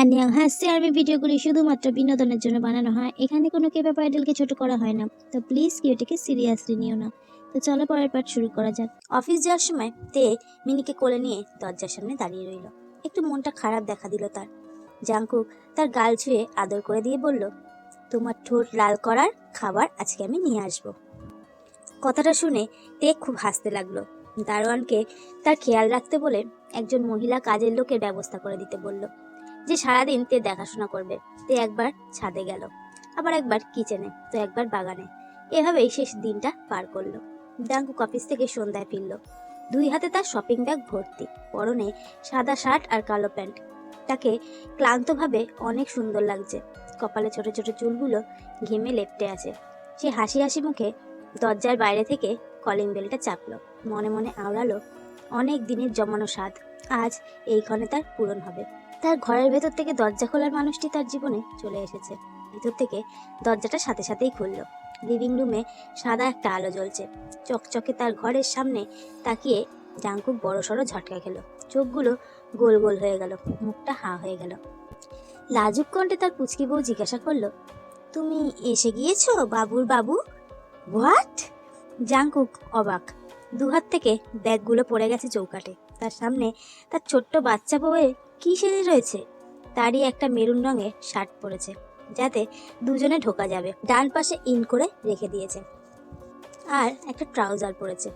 আনিয়াং হাসছে আরবি ভিডিওগুলি শুধুমাত্র বিনোদনের জন্য বানানো হয়। এখানে কোনো কেবা আইডলকে ছোট করা হয় না। তো প্লিজ কেউ এটাকে সিরিয়াসলি নিও না। তো চলো পরের পার্ট শুরু করা যাক। অফিস যাওয়ার সময় তে মিনিকে কোলে নিয়ে দরজার সামনে দাঁড়িয়ে রইল। একটু মনটা খারাপ দেখা দিল তার। জাঙ্কুক তার গাল ছুঁয়ে আদর করে দিয়ে বলল, তোমার ঠোঁট লাল করার খাবার আজকে আমি নিয়ে আসব। কথাটা শুনে তে খুব হাসতে লাগল। দারোয়ানকে তার খেয়াল রাখতে বলে একজন মহিলা কাজের লোকের ব্যবস্থা করে দিতে বলল যে সারাদিন তে দেখাশোনা করবে, তে একবার ছাদে গেল, আবার একবার কিচেনে, তো একবার বাগানে। এভাবেই শেষ দিনটা পার করল। জাঙ্কুক অফিস থেকে সন্ধ্যায় ফিরল। দুই হাতে তার শপিং ব্যাগ ভর্তি, পরনে সাদা শার্ট আর কালো প্যান্ট। তাকে ক্লান্তভাবে অনেক সুন্দর লাগছে। কপালে ছোট ছোট চুলগুলো ঘেমে লেপটে আছে। সে হাসি হাসি মুখে দরজার বাইরে থেকে কলিং বেলটা চাপলো। মনে মনে আওড়ালো, অনেক দিনের জমানো স্বাদ, আজ এইখানে তার পূরণ হবে। তার ঘরের ভেতর থেকে দরজা খোলার মানুষটি তার জীবনে চলে এসেছে। ভিতর থেকে দরজাটা সাথে সাথেই খুললো। লিভিং রুমে সাদা একটা আলো জ্বলছে। চকচকে তার ঘরের সামনে তাকিয়ে জাঙ্কুক বড় সড়ো ঝটকা খেলো। চোখগুলো গোল গোল হয়ে গেল, মুখটা হা হয়ে গেল। লাজুক কণ্ঠে তার পুচকি বউ জিজ্ঞাসা করল, তুমি এসে গিয়েছো, বাবুর বাবু? হোয়াট? জাঙ্কুক অবাক। দুহাত থেকে ব্যাগগুলো পড়ে গেছে চৌকাটে তার সামনে তার ছোট্ট বাচ্চা বউয়ে কি সেজে রয়েছে? তারই একটা মেরুন রঙের শার্ট পরেছে, যাতে দুজনে ঢোকা যাবে। ডান পাশে ইন করে রেখে দিয়েছে। আর একটা ট্রাউজার পরেছে।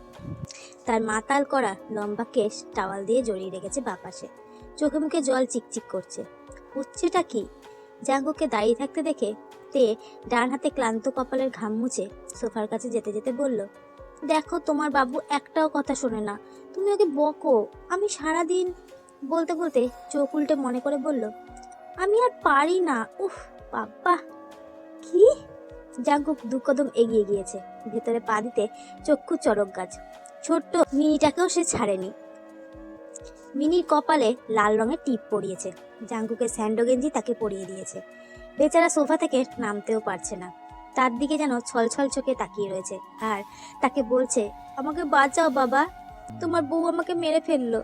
তার মাতাল করা লম্বা কেশ টাওয়াল দিয়ে জড়িয়ে রেখেছে বাপাশে চোখে মুখে জল চিকচিক করছে। হচ্ছেটা কি? জাঙ্গুকে দাঁড়িয়ে থাকতে দেখে তে ডান হাতে ক্লান্ত কপালের ঘাম মুছে সোফার কাছে যেতে যেতে বলল, দেখো, তোমার বাবু একটাও কথা শোনে না। তুমি ওকে বকো। আমি সারাদিন বলতে বলতে চোখ উল্টে মনে করে বলল, আমি আর পারি না। উফ, বাবা। কি? জাঙ্কুক দু কদম এগিয়ে গিয়েছে। ভেতরে পা দিতে চক্ষু চড়ক গাছ। ছোট্ট মিনিটাকেও সে ছাড়েনি। মিনির কপালে লাল রঙের টিপ পরিয়েছে জাঙ্কুকের স্যান্ডো গেঞ্জি তাকে পরিয়ে দিয়েছে। বেচারা সোফা থেকে নামতেও পারছে না। তার দিকে যেন ছলছল চোখে তাকিয়ে রয়েছে। আর তাকে বলছে, আমাকে বাঁচাও বাবা। তোমার বউ আমাকে মেরে ফেলল।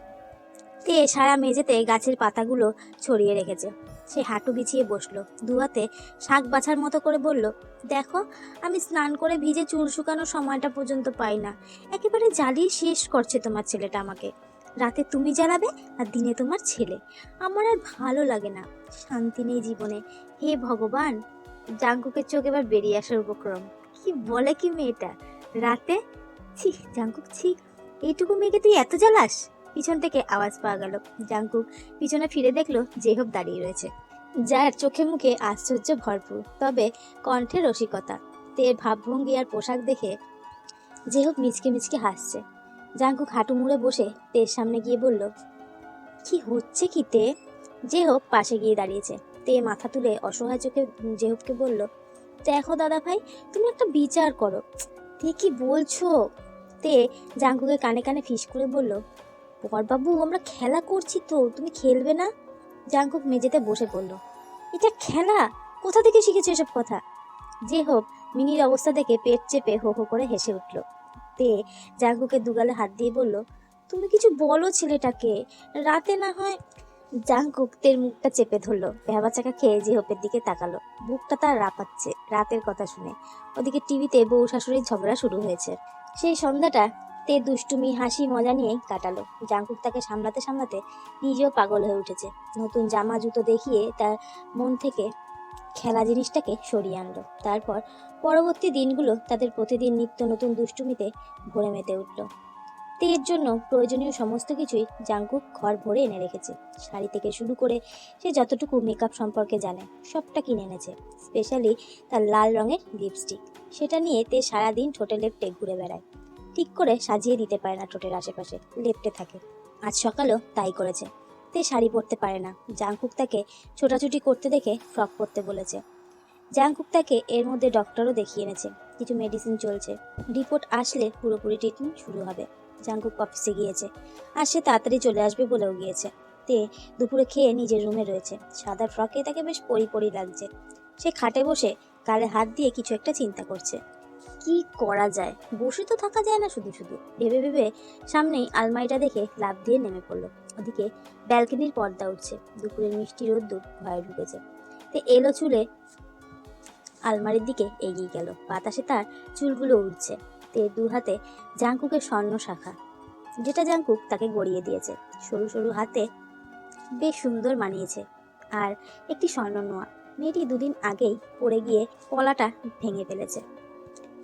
তে সারা মেঝেতে গাছের পাতাগুলো ছড়িয়ে রেখেছে। সে হাঁটু বিছিয়ে বসল, দুহাতে শাক বাছার মতো করে বলল, দেখো, আমি স্নান করে ভিজে চুল শুকানোর সময়টা পর্যন্ত পাই না। একেবারে জ্বালিয়ে শেষ করছে তোমার ছেলেটা আমাকে। রাতে তুমি জ্বালাবে আর দিনে তোমার ছেলে। আমার আর ভালো লাগে না। শান্তি নেই জীবনে। হে ভগবান! জাঙ্কুকের চোখ এবার বেরিয়ে আসার উপক্রম। কি বলে কি মেয়েটা? রাতে? ছি, জাঙ্কুক, ছি। এইটুকু মেয়েকে তুই এত জ্বালাস? পিছন থেকে আওয়াজ পাওয়া গেল। জাঙ্কুক পিছনে ফিরে দেখল জেহব দাঁড়িয়ে রয়েছে। যার চোখে মুখে আশ্চর্য ভরপুর, তবে কণ্ঠে রসিকতা। তের ভাবভঙ্গি আর পোশাক দেখে জেহব মিচকে মিচকে হাসছে। জাঙ্কুক হাঁটু মুড়ে বসে তের সামনে গিয়ে বলল, কি হচ্ছে কি তে? জেহব পাশে গিয়ে দাঁড়িয়েছে। তে মাথা তুলে অসহায় চোখে জেহবকে বলল, দেখো দাদা ভাই, তুমি একটা বিচার করো। তে কি বলছো? তে জাঙ্কুকে কানে কানে ফিস করে বলল বাবু আমরা খেলা করছি তো, তুমি খেলবে না? জাঙ্কুক মেঝেতে বসে পড়ল। এটা খেলা? কোথা থেকে শিখেছো এসব কথা? যে হোক, মিনির অবস্থা দেখে পেট চেপে হো হো করে হেসে উঠল। তে জাঙ্কুকে দুগালে হাত দিয়ে বলল, তুমি কিছু বলো ছেলেটাকে। রাতে না হয় জাঙ্কুক তের মুখটা চেপে ধরলো। ভেবা চাকা খেয়ে যে হোপের দিকে তাকালো। বুকটা তার রাপাচ্ছে, রাতের কথা শুনে। ওদিকে টিভিতে বউ শাশুড়ির ঝগড়া শুরু হয়েছে। সেই সন্ধ্যাটা তে দুষ্টুমি, হাসি, মজা নিয়ে কাটালো। জাঙ্কুক তাকে সামলাতে সামলাতে নিজেও পাগল হয়ে উঠেছে। নতুন জামা, জুতো দেখিয়ে তার মন থেকে খেলা জিনিসটাকে সরিয়ে আনলো। তারপর পরবর্তী দিনগুলো তাদের প্রতিদিন নিত্য নতুন দুষ্টুমিতে ভরে মেতে উঠল। তের জন্য প্রয়োজনীয় সমস্ত কিছুই জাঙ্কুক ঘর ভরে এনে রেখেছে। শাড়ি থেকে শুরু করে সে যতটুকু মেকআপ সম্পর্কে জানে, সবটা কিনে এনেছে। স্পেশালি তার লাল রঙের লিপস্টিক। সেটা নিয়ে তে সারাদিন ঠোঁটে লেপটে ঘুরে বেড়ায়। ঠিক করে সাজিয়ে দিতে পারে না ঠোঁটের আশেপাশে, লেপটে থাকে। আজ সকালেও তাই করেছে। তে শাড়ি পরতে পারে না। জাংকুক তাকে ছোটাছুটি করতে দেখে ফ্রক পরতে বলেছে। জাংকুক তাকে এর মধ্যে ডক্টরও দেখিয়ে এনেছে। কিছু মেডিসিন চলছে। রিপোর্ট আসলে পুরোপুরি ট্রিটমেন্ট শুরু হবে। জাংকুক অফিসে গিয়েছে। আর সে তাড়াতাড়ি চলে আসবে বলেও গিয়েছে। তে দুপুরে খেয়ে নিজের রুমে রয়েছে। সাদা ফ্রকে তাকে বেশ পরি পরি লাগছে। সে খাটে বসে কালে হাত দিয়ে কিছু একটা চিন্তা করছে। কি করা যায়? বসে তো থাকা যায় না শুধু শুধু। ভেবে ভেবে সামনেই আলমারিটা দেখে লাভ দিয়ে নেমে পড়ল। ওদিকে ব্যালকনির পর্দা উঠছে। দুপুরের মিষ্টি রোদ্দুর ভয়ে ঢুকেছে তে এলো চুলে আলমারির দিকে এগিয়ে গেল। বাতাসে তার চুলগুলো উঠছে তে দু হাতে জাঙ্কুকের স্বর্ণ শাখা। যেটা জাঙ্কুক তাকে গড়িয়ে দিয়েছে। সরু সরু হাতে বেশ সুন্দর মানিয়েছে। আর একটি স্বর্ণ নোয়া। মেয়েটি দুদিন আগেই পড়ে গিয়ে পলাটা ভেঙে ফেলেছে।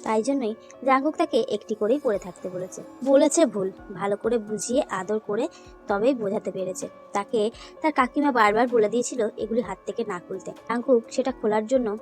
তাই জন্যই জাঙ্কুক তাকে একটি করেই পরে থাকতে বলেছে। বলেছে ভুল, ভালো করে বুঝিয়ে আদর করে তবেই বোঝাতে পেরেছে। তাকে তার কাকিমা বারবার বলে দিয়েছিল এগুলি হাত থেকে না খুলতে। জাঙ্কুক সেটা খোলার জন্য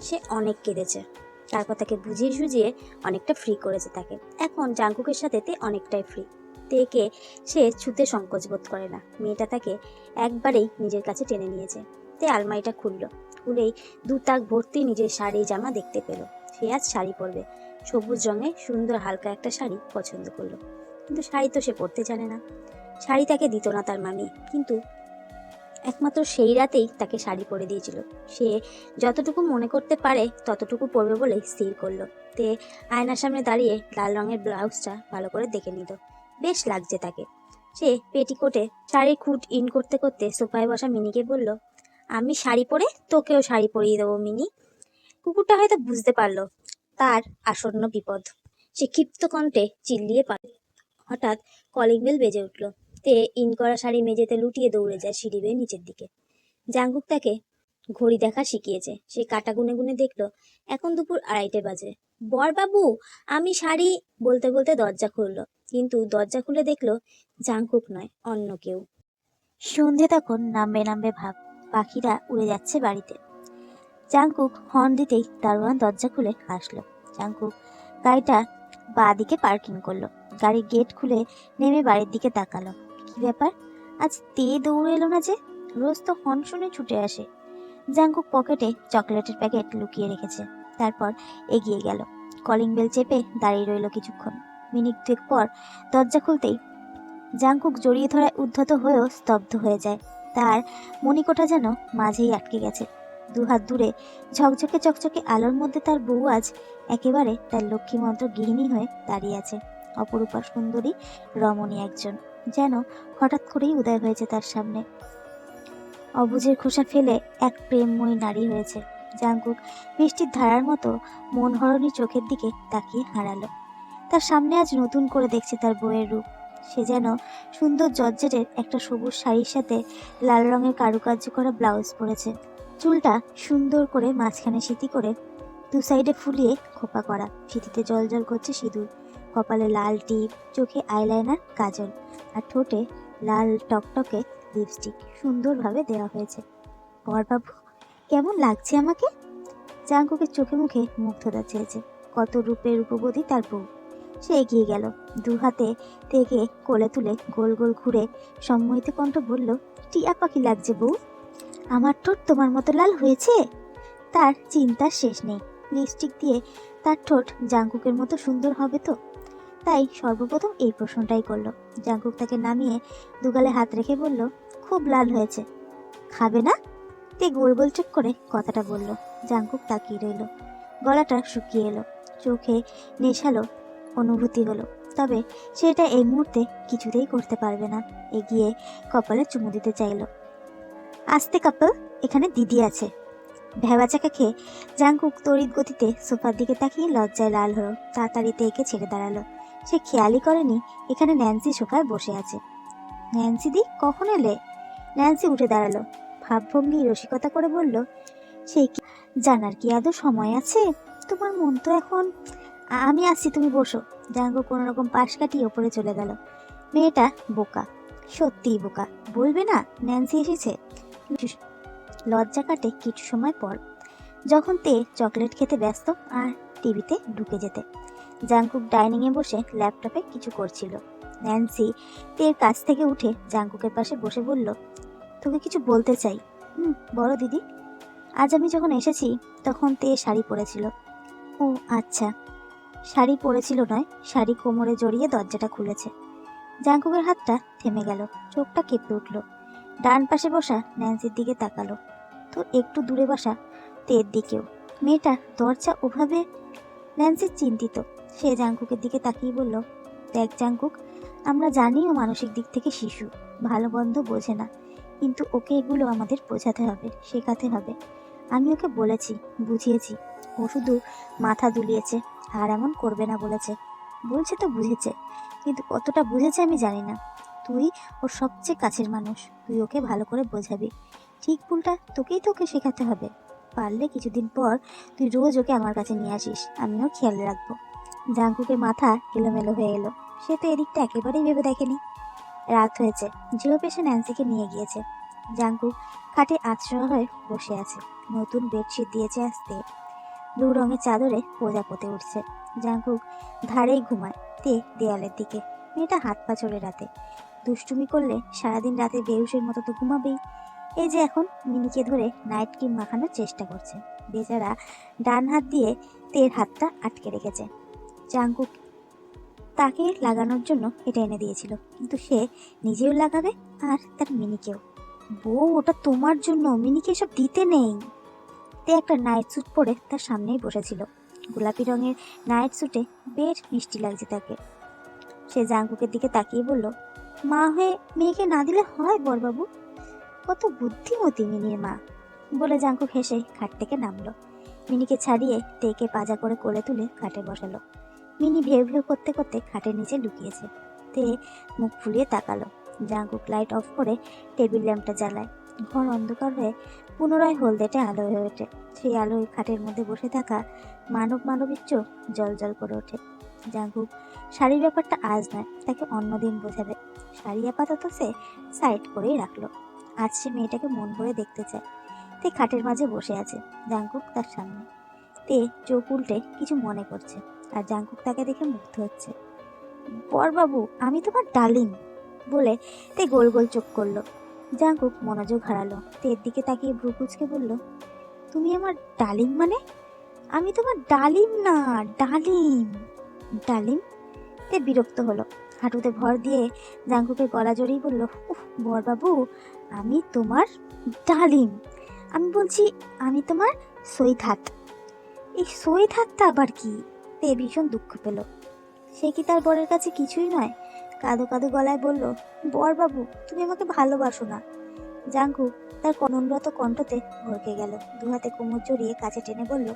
সে অনেক কেঁদেছে। তারপর তাকে বুঝিয়ে সুঝিয়ে অনেকটা ফ্রি করেছে তাকে। এখন জাঙ্কুকের সাথে তে অনেকটাই ফ্রি তেকে সে ছুতে সংকোচ বোধ করে না। মেয়েটা তাকে একবারেই নিজের কাছে টেনে নিয়েছে। তে আলমারিটা খুলল। খুলেই দু তাক ভর্তি নিজের শাড়ি জামা দেখতে পেল। সে আজ শাড়ি পরবে। সবুজ রঙে সুন্দর হালকা একটা শাড়ি পছন্দ করল। কিন্তু শাড়ি তো সে পরতে জানে না। শাড়ি তাকে দিত না তার মামি কিন্তু একমাত্র সেই রাতেই তাকে শাড়ি পরে দিয়েছিল। সে যতটুকু মনে করতে পারে ততটুকু পরবে বলে স্থির করল। তে আয়নার সামনে দাঁড়িয়ে লাল রঙের ব্লাউজটা ভালো করে দেখে নিল। বেশ লাগছে তাকে। সে পেটিকোটে শাড়ির খুঁট ইন করতে করতে সোফায় বসা মিনিকে বলল, আমি শাড়ি পরে তোকেও শাড়ি পরিয়ে দেবো, মিনি। কুকুরটা হয়তো বুঝতে পারল তার আসন্ন বিপদ। সে ক্ষিপ্ত কণ্ঠে চিল্লিয়ে পারে হঠাৎ কলিং বেল বেজে উঠল। তে ইন করা শাড়ি মেঝেতে লুটিয়ে দৌড়ে যায় সিঁড়ি বেয়ে নিচের দিকে। জাঙ্গুক তাকে ঘড়ি দেখা শিখিয়েছে। সে কাটা গুনে গুনে দেখল, এখন দুপুর আড়াইটে বাজে। বর বাবু আমি শাড়ি বলতে বলতে দরজা খুললো, কিন্তু দরজা খুলে দেখল জাঙ্কুক নয়, অন্য কেউ। সন্ধে তখন নামবে নামবে ভাব। পাখিরা উড়ে যাচ্ছে বাড়িতে। জাঙ্কুক হর্ন দিতেই দারোয়ান দরজা খুলে আসলো। জাঙ্কুক গাড়িটা বাঁ দিকে পার্কিং করল। গাড়ির গেট খুলে নেমে বাড়ির দিকে তাকালো। কি ব্যাপার? আজ তে দৌড়ে এলো না যে? রোজ তো হর্ন শুনে ছুটে আসে। জাঙ্কুক পকেটে চকলেটের প্যাকেট লুকিয়ে রেখেছে। তারপর এগিয়ে গেল। কলিং বেল চেপে দাঁড়িয়ে রইল কিছুক্ষণ। মিনিট দুয়েক পর দরজা খুলতেই জাঙ্কুক জড়িয়ে ধরায় উদ্ধত হয়েও স্তব্ধ হয়ে যায়। তার মণিকোটা যেন মাঝেই আটকে গেছে। দুহাত দূরে ঝকঝকে চকচকে আলোর মধ্যে তার বউ আজ একেবারে তার লক্ষ্মীমন্ত্র গৃহিণী হয়ে দাঁড়িয়ে আছে। অপরূপা সুন্দরী, রমণী একজন, যেন হঠাৎ করেই উদয় হয়েছে তার সামনে। অবুজের খোসা ফেলে এক প্রেমময়ী নারী হয়েছে। জাঙ্কুক বৃষ্টির ধারার মতো মনহরণী চোখের দিকে তাকিয়ে হারালো। তার সামনে আজ নতুন করে দেখছে তার বউয়ের রূপ। সে যেন সুন্দর জর্জেটের একটা সবুজ শাড়ির সাথে লাল রঙের কারুকার্য করা ব্লাউজ পরেছে। চুলটা সুন্দর করে মাঝখানে সিঁথি করে দু সাইডে ফুলিয়ে খোপা করা। সিঁথিতে জল জল করছে সিঁদুর, কপালে লাল টিপ, চোখে আইলাইনার, কাজল আর ঠোঁটে লাল টকটকে লিপস্টিক। সুন্দরভাবে দেওয়া হয়েছে। বরবাবু, কেমন লাগছে আমাকে? জাঙ্কুকের চোখে মুখে মুগ্ধতা চেয়েছে। কত রূপে রূপবতী তার বউ। সে এগিয়ে গেল, দু হাতে থেকে কোলে তুলে গোল গোল ঘুরে সম্মোহিত কণ্ঠ বলল, টিয়া পাখি লাগছে বউ? আমার ঠোঁট তোমার মতো লাল হয়েছে? তার চিন্তার শেষ নেই। লিপস্টিক দিয়ে তার ঠোঁট জাঙ্কুকের মতো সুন্দর হবে তো? তাই সর্বপ্রথম এই প্রশ্নটাই করল। জাঙ্কুক তাকে নামিয়ে দুগালে হাত রেখে বলল, খুব লাল হয়েছে। খাবে না? তে গোল গোল চোখ করে কথাটা বলল। জাঙ্কুক তাকিয়ে রইল। গলাটা শুকিয়ে এলো। চোখে নেশালো অনুভূতি হলো। তবে সেটা এই মুহূর্তে কিছুতেই করতে পারবে না। এগিয়ে কপালে চুমু দিতে চাইল। আস্তে কাপল, এখানে দিদি আছে। ভেবা চাকা খেয়ে জাঙ্কুক তড়িৎ গতিতে সোফার দিকে তাকিয়ে লজ্জায় লাল হলো তাড়াতাড়িতে একে ছেড়ে দাঁড়াল। সে খেয়ালই করেনি, এখানে ন্যান্সি সোফায় বসে আছে। ন্যান্সি দি, কখন এলে? ন্যান্সি উঠে দাঁড়াল, ভাবভঙ্গি রসিকতা করে বলল সেই কি, জানার কি আদৌ সময় আছে? তোমার মন তো এখন আমি আসছি, তুমি বসো। জাঙ্গু কোনো রকম পাশ কাটিয়ে ওপরে চলে গেল। মেয়েটা বোকা, সত্যিই বোকা। বলবে না, ন্যান্সি এসেছে? লজ্জা কাটে কিছু সময় পর, যখন তে চকলেট খেতে ব্যস্ত আর টিভিতে ঢুকে যেতে। জাঙ্কুক ডাইনিংয়ে বসে ল্যাপটপে কিছু করছিল। ন্যান্সি তের কাছ থেকে উঠে জাঙ্কুকের পাশে বসে বলল, তোকে কিছু বলতে চাই। হুম বড় দিদি। আজ আমি যখন এসেছি, তখন তে শাড়ি পরেছিল। ও আচ্ছা। শাড়ি পরেছিল নয়, শাড়ি কোমরে জড়িয়ে দরজাটা খুলেছে। জাঙ্কুকের হাতটা থেমে গেল, চোখটা কেঁপে উঠল। ডান পাশে বসা ন্যান্সির দিকে তাকালো। তো একটু দূরে বসা, তের দিকেও। মেয়েটা, দরজা ওভাবে? ন্যান্সি চিন্তিত। সে জাঙ্কুকের দিকে তাকিয়ে বলল, দেখ জাঙ্কুক, আমরা জানিও মানসিক দিক থেকে শিশু, ভালো বন্ধ বোঝে না। কিন্তু ওকে এগুলো আমাদের বোঝাতে হবে, শেখাতে হবে। আমি ওকে বলেছি, বুঝিয়েছি। ও শুধু মাথা দুলিয়েছে, আর এমন করবে না বলেছে। বলছে তো বুঝেছে, কিন্তু কতটা বুঝেছে আমি জানি না। তুই ওর সবচেয়ে কাছের মানুষ। তুই ওকে ভালো করে বোঝাবি। ঠিক ভুলটা তোকেই তোকে শেখাতে হবে। পারলে কিছুদিন পর তুই রোজ ওকে আমার কাছে নিয়ে আসিস। আমিও খেয়াল রাখব। জাঙ্কুকের মাথা এলোমেলো হয়ে এলো। সে তো এদিকটা একেবারেই ভেবে দেখেনি। রাত হয়েছে। জিও পেশে ন্যান্সিকে নিয়ে গিয়েছে। জাঙ্কুক খাটে আশ্রয় হয়ে বসে আছে। নতুন বেডশিট দিয়েছে আসতে। ব্লু রঙের চাদরে প্রজাপতি উঠছে। জাঙ্কুক ধারেই ঘুমায়। তে দেয়ালের দিকে। মেয়েটা হাত পা চড়ে রাতে। দুষ্টুমি করলে সারাদিন রাতে বেউসের মতো তো ঘুমাবেই। এই যে এখন মিনিকে ধরে নাইট ক্রিম মাখানোর চেষ্টা করছে। বেচারা ডান হাত দিয়ে তের হাতটা আটকে রেখেছে। জাঙ্কুক তাকে লাগানোর জন্য এটা এনে দিয়েছিল। কিন্তু সে নিজেও লাগাবে আর তার মিনিকেও। বউ, ওটা তোমার জন্য, মিনিকে এসব দিতে নেই। তে একটা নাইট স্যুট পরে তার সামনেই বসেছিল। গোলাপি রঙের নাইট স্যুটে বেশ মিষ্টি লাগছে তাকে। সে জাঙ্কুকের দিকে তাকিয়ে বলল মা হয়ে মেয়েকে না দিলে হয় বরবাবু? কত বুদ্ধিমতী মিনির মা। বলে জাঙ্কুক হেসে খাট থেকে নামলো। মিনিকে ছাড়িয়ে তেকে পাজা করে কোলে তুলে খাটে বসালো। মিনি ভেউ ভেউ করতে করতে খাটের নিচে লুকিয়েছে। তে মুখ ফুলিয়ে তাকালো। জাঙ্কুক লাইট অফ করে টেবিল ল্যাম্পটা জ্বালায়। ঘর অন্ধকার হয়ে পুনরায় হলদেটে আলো হয়ে ওঠে। সেই আলোয় খাটের মধ্যে বসে থাকা মানব মানবের চোখ জল জল করে ওঠে। জাঙ্কুক শাড়ির ব্যাপারটা আজ নয়, তাকে অন্যদিন বোঝাবে। শাড়ি আপাতত সে সাইড করেই রাখল। আজ সে মেয়েটাকে মন ভরে দেখতে চায়। তে খাটের মাঝে বসে আছে জাঙ্কুক তার সামনে। তে চোখ উল্টে কিছু মনে করছে আর জাঙ্কুক তাকে দেখে মুগ্ধ হচ্ছে। বরবাবু, আমি তোমার ডালিম বলে তে গোল গোল চোখ করল। জাঙ্কুক মনোযোগ হারালো। তের দিকে তাকিয়ে ভ্রু কুচকে বলল, তুমি আমার ডালিম মানে? আমি তোমার ডালিম না ডালিম ডালিম তে বিরক্ত হলো। হাঁটুতে ভর দিয়ে জাঙ্কুকের গলা জড়িয়ে বলল, উফ, বরবাবু, আমি তোমার ডালিম। আমি বলছি, আমি তোমার সৈত হাত এই সৈত হাতটা আবার কি? তে ভীষণ দুঃখ পেল। সে কি তার বরের কাছে কিছুই নয়? কাঁদো কাঁদো গলায় বলল, বরবাবু, তুমি আমাকে ভালোবাসো না। জাঙ্কু তার কননরত কণ্ঠতে ভরকে গেল। দু হাতে কোমর জড়িয়ে কাছে টেনে বলল,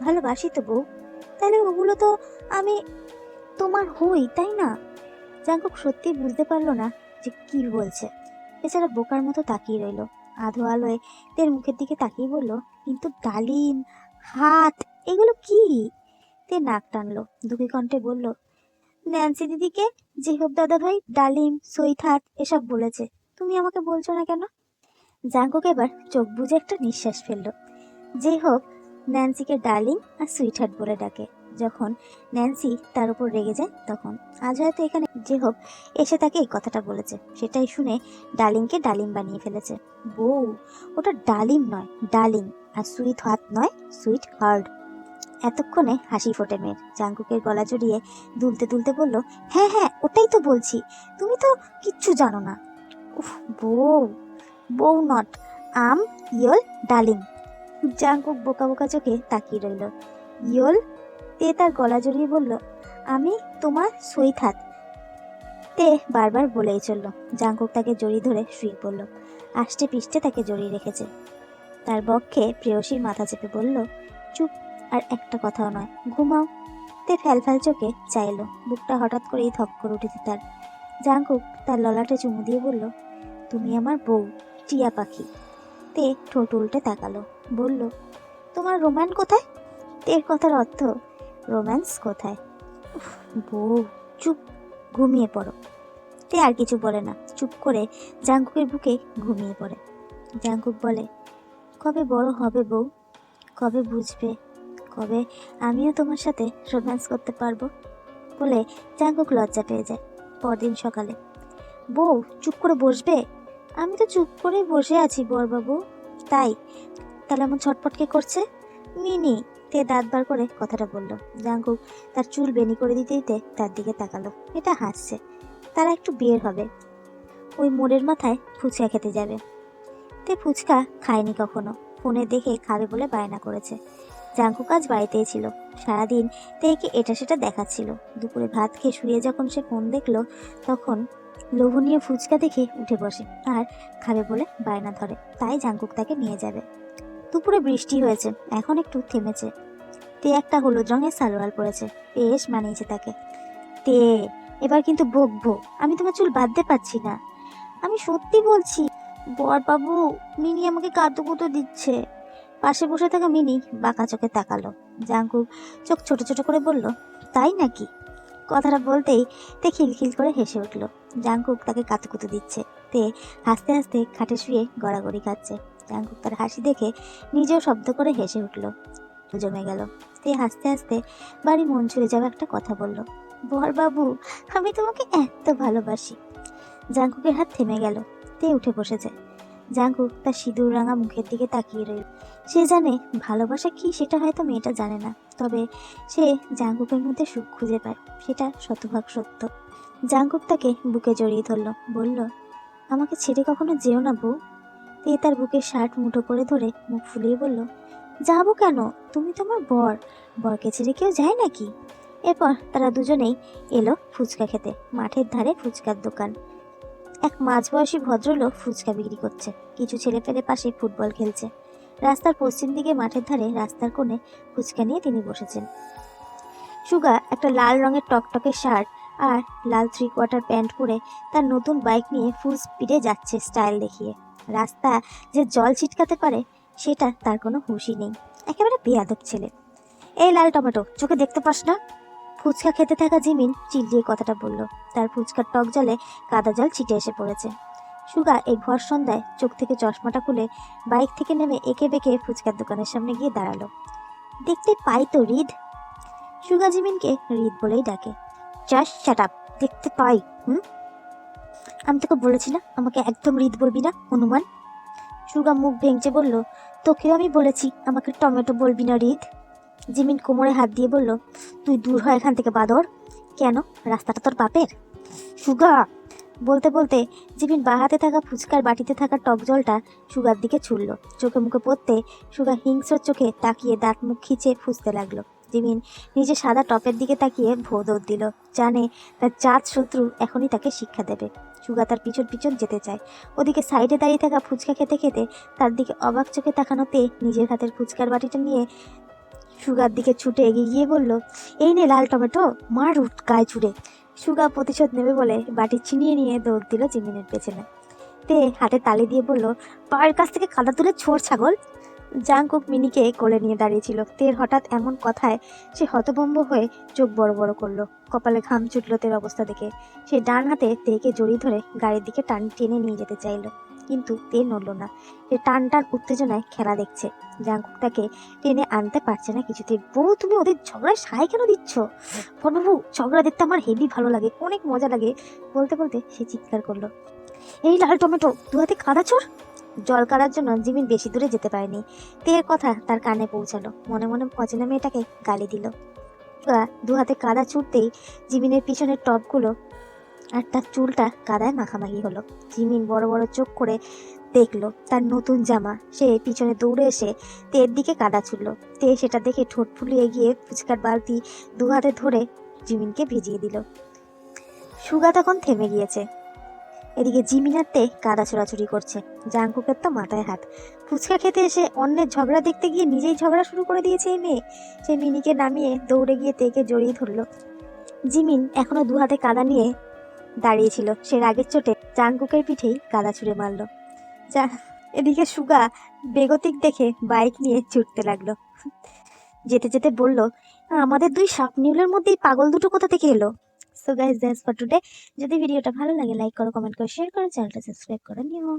ভালোবাসি তো বউ। তাহলে ওগুলো তো আমি তোমার হই, তাই না? জাঙ্কুক সত্যি বুঝতে পারল না যে কি বলছে। এছাড়া বোকার মতো তাকিয়ে রইল। আধো আলোয় তের মুখের দিকে তাকিয়ে বলল, কিন্তু ডালিম, হাত, এগুলো কি? তে নাক টানলো দুঃখী কণ্ঠে বলল, ন্যান্সি দিদিকে যে হোক দাদা ভাই ডালিম, সৈথাত এসব বলেছে, তুমি আমাকে বলছো না কেন? জাঙ্কুক এবার চোখ বুজে একটা নিঃশ্বাস ফেলল। যে হোক, ন্যান্সিকে ডার্লিং আর সুইটহার্ট বলে ডাকে। যখন ন্যান্সি তার উপর রেগে যায় তখন। আজ হয়তো এখানে যে হোক, এসে তাকে এই কথাটা বলেছে। সেটাই শুনে ডালিমকে ডালিম বানিয়ে ফেলেছে। বউ, ওটা ডালিম নয় ডালিম আর সুইট হাত নয়, সুইট হার্ড এতক্ষণে হাসি ফোটে মেয়ের। জাঙ্কুকের গলা জড়িয়ে দুলতে দুলতে বলল হ্যাঁ হ্যাঁ ওটাই তো বলছি। তুমি তো কিচ্ছু জানো না। উফ, বউ বউ নট। আম, ইয়ল ডালিম জাঙ্কুক বোকা বোকা চোখে তাকিয়ে রইল। ইয়ল তে তার গলা জড়িয়ে বলল, আমি তোমার সইত হাত তে বারবার বলেই চলল। জাঙ্কুক তাকে জড়িয়ে ধরে শুয়ে পড়ল, আষ্টে পিষ্টে তাকে জড়িয়ে রেখেছে। তার বক্ষে প্রেয়সীর মাথা চেপে বলল, চুপ, আর একটা কথাও নয়, ঘুমাও। তে ফ্যাল ফ্যাল চোখে চাইলো, বুকটা হঠাৎ করেই থপ করে উঠেছে তার। জাঙ্কুক তার ললাটে চুমু দিয়ে বলল, তুমি আমার বউ, টিয়া পাখি। তে ঠোঁট উল্টে তাকালো, বলল, তোমার রোম্যান কোথায়? তের কথার অর্থ রোম্যান্স কোথায়? বউ, চুপ, ঘুমিয়ে পড়ো। তে আর কিছু বলে না, চুপ করে জাঙ্কুকের বুকে ঘুমিয়ে পড়ে। জাঙ্কুক বলে, কবে বড় হবে বউ? কবে বুঝবে? কবে আমিও তোমার সাথে রোম্যান্স করতে পারব? বলে জাঙ্কুক লজ্জা পেয়ে যায় পরদিন সকালে। বউ, চুপ করে বসবে? আমি তো চুপ করে বসে আছি বরবাবু। তাই, তাহলে এমন ছটপটকে করছে? মিনি তে দাঁত বার করে কথাটা বলল। জাঙ্কুক তার চুল বেনি করে দিতে দিতে তার দিকে তাকালো। এটা হাসছে। তারা একটু বিয়ের হবে। ওই মোড়ের মাথায় ফুচকা খেতে যাবে। তে ফুচকা খায়নি কখনো। ফোনে দেখে খাবে বলে বায়না করেছে। জাঙ্কুক আজ বাড়িতেই ছিল। সারাদিন তেকে এটা সেটা দেখাচ্ছিল। দুপুরে ভাত খেয়ে শুয়ে যখন সে ফোন দেখল, তখন লোভনীয় ফুচকা দেখে উঠে বসে। আর খাবে বলে বায়না ধরে। তাই জাঙ্কুক তাকে নিয়ে যাবে। দুপুরে বৃষ্টি হয়েছে। এখন একটু থেমেছে। তে একটা হলুদ রঙের সালোয়ার পরেছে। বেশ মানিয়েছে তাকে। তে, এবার কিন্তু বকবো। আমি তোমার চুল বাঁধতে পারছি না। আমি সত্যি বলছি বর বাবু মিনি আমাকে কাতুকুতো দিচ্ছে। পাশে বসে থাকা মিনি বাঁকা চোখে তাকালো। জাঙ্কুক চোখ ছোট ছোট করে বলল, তাই নাকি? কথাটা বলতেই তে খিলখিল করে হেসে উঠল। জাঙ্কুক তাকে কাতুকুতো দিচ্ছে। তে হাসতে হাসতে খাটে শুয়ে গড়াগড়ি খাচ্ছে। জাঙ্কুক তার হাসি দেখে নিজেও শব্দ করে হেসে উঠল। জমে গেল। তে হাসতে হাসতে বাড়ি মন ছুড়ে যাওয়া একটা কথা বলল, বর বাবু, আমি তোমাকে এত ভালোবাসি। জাঙ্কুকের হাত থেমে গেল। তে উঠে বসেছে। জাঙ্কুক তার সিঁদুর রাঙা মুখের দিকে তাকিয়ে রইল। সে জানে ভালোবাসা কি সেটা হয়তো মেয়েটা জানে না, তবে সে জাঙ্কুকের মধ্যে সুখ খুঁজে পায়, সেটা শতভাগ সত্য। জাঙ্কুক তাকে বুকে জড়িয়ে ধরল, বলল, আমাকে ছেড়ে কখনো যেও না বউ। তে তার বুকে শার্ট মুঠো করে ধরে মুখ ফুলিয়ে বলল, যাব কেন? তুমি তো আমার বর। বরকে ছেড়ে কেউ যায় নাকি? এরপর তারা দুজনেই এলো ফুচকা খেতে, মাঠের ধারে ফুচকার দোকান। এক মাঝবয়সী ভদ্রলোক ফুচকা বিক্রি করছে, কিছু ছেলে পেলে পাশে ফুটবল খেলছে। রাস্তার পশ্চিম দিকে মাঠের ধারে রাস্তার কোণে ফুচকা নিয়ে তিনি বসেছেন। সুগা একটা লাল রঙের টকটকে শার্ট আর লাল থ্রি কোয়ার্টার প্যান্ট পরে তার নতুন বাইক নিয়ে ফুল স্পিডে যাচ্ছে স্টাইল দেখিয়ে। রাস্তা যে জল ছিটকাতে পারে, সেটা তার কোনো হুঁশই নেই। একেবারে বেয়াদব ছেলে। এই লাল টমেটো, চোখে দেখতে পাস না? ফুচকা খেতে থাকা জিমিন চিল্লিয়ে কথাটা বলল। তার ফুচকার টক জলে কাদা জল ছিটে এসে পড়েছে। সুগা এই ভর সন্ধ্যায় চোখ থেকে চশমাটা খুলে বাইক থেকে নেমে একে বেঁকে ফুচকার দোকানের সামনে গিয়ে দাঁড়াল। দেখতে পাই তো রিদ সুগা জিমিনকে রিদ বলেই ডাকে। চাস শাট আপ দেখতে পাই, হুম? আমি তোকে বলেছি না আমাকে একদম রিদ বলবি না, হনুমান। সুগা মুখ ভেঙচে বলল, তোকেও আমি বলেছি, আমাকে টমেটো বলবি না রিদ। জিমিন কোমরে হাত দিয়ে বলল, তুই দূর হয় এখান থেকে, বাদর। কেন? রাস্তাটা তোর বাপের? সুগা বলতে বলতে জিমিন বা হাতে থাকা ফুচকার বাটিতে থাকা টক জলটা সুগার দিকে ছুড়ল। চোখে মুখে পড়তে সুগা হিংস্র চোখে তাকিয়ে দাঁত মুখ খিচে ফুসতে লাগল। জিমিন নিজে সাদা টপের দিকে তাকিয়ে ভো দৌড় দিল। জানে তার জাত শত্রু এখনই তাকে শিক্ষা দেবে। সুগা তার পিছন পিছন যেতে চায়। ওদিকে সাইডে দাঁড়িয়ে থাকা ফুচকা খেতে খেতে তার দিকে অবাক চোখে তাকানোতে নিজের হাতের ফুচকার বাটিটা নিয়ে সুগার দিকে ছুটে এগিয়ে গিয়ে বলল, এই নে লাল টমেটো, মার উঠ গায়ে ছুড়ে। সুগা প্রতিশোধ নেবে বলে বাটি ছিনিয়ে নিয়ে দৌড় দিল জিমিনের পেছনে। তে হাতে তালি দিয়ে বলল, পায়ের কাছ থেকে কাদা তুলে ছোড়, ছাগল। জাংকুক মিনিকে কোলে নিয়ে দাঁড়িয়েছিল। তের হঠাৎ এমন কথায় সে হতভম্ব হয়ে চোখ বড় বড় করল। কপালে ঘাম ছুটলো তের অবস্থা দেখে। সে ডান হাতে তেকে জড়িয়ে ধরে গাড়ির দিকে টান টেনে নিয়ে যেতে চাইলো। কিন্তু তে নড়ল না। সে টান টান উত্তেজনায় খেলা দেখছে। জাংকুক তাকে টেনে আনতে পারছে না কিছুতে বউ, তুমি ওদের ঝগড়ায় সায় কেন দিচ্ছ? বড়বাবু ঝগড়া দেখতে আমার হেভি ভালো লাগে। অনেক মজা লাগে। বলতে বলতে সে চিৎকার করল। এই লাল টমেটো দু হাতে কাদা চোর। জল কাড়ার জন্য জিমিন বেশি দূরে যেতে পারেনি। তের কথা তার কানে পৌঁছালো। মনে মনে অচেনা মেয়েটাকে গালি দিল। দু হাতে কাদা ছুটতেই জিমিনের পিছনের টপগুলো আর তার চুলটা কাদায় মাখামাখি হলো। জিমিন বড় বড় চোখ করে দেখল তার নতুন জামা। সে পিছনে দৌড়ে এসে তের দিকে কাদা ছুড়ল তে সেটা দেখে ঠোঁট ফুলিয়ে গিয়ে ফুচকার বালতি দু হাতে ধরে জিমিনকে ভিজিয়ে দিল। সুগা তখন থেমে গিয়েছে। এদিকে জিমিনাতে কাদা ছোড়াছুড়ি করছে। জাঙ্কুকের তো মাথায় হাত। ফুচকা খেতে এসে অন্যের ঝগড়া দেখতে গিয়ে নিজেই ঝগড়া শুরু করে দিয়েছে এই মেয়ে। সে মিনিকে নামিয়ে দৌড়ে গিয়ে তেকে জড়িয়ে ধরলো। জিমিন এখনও দু হাতে কাদা নিয়ে দাঁড়িয়েছিল। সে রাগের চোটে জাঙ্কুকের পিঠেই কাদা ছুঁড়ে মারলো। যা, এদিকে সুগা বেগতিক দেখে বাইক নিয়ে ছুটতে লাগল। যেতে যেতে বলল, আমাদের দুই সাপ নিউলের মধ্যেই পাগল দুটো কোথা থেকে এলো? So guys that's for today যদি ভিডিওটা ভালো লাগে লাইক করো কমেন্ট করো শেয়ার করো চ্যানেলটা সাবস্ক্রাইব করে নিও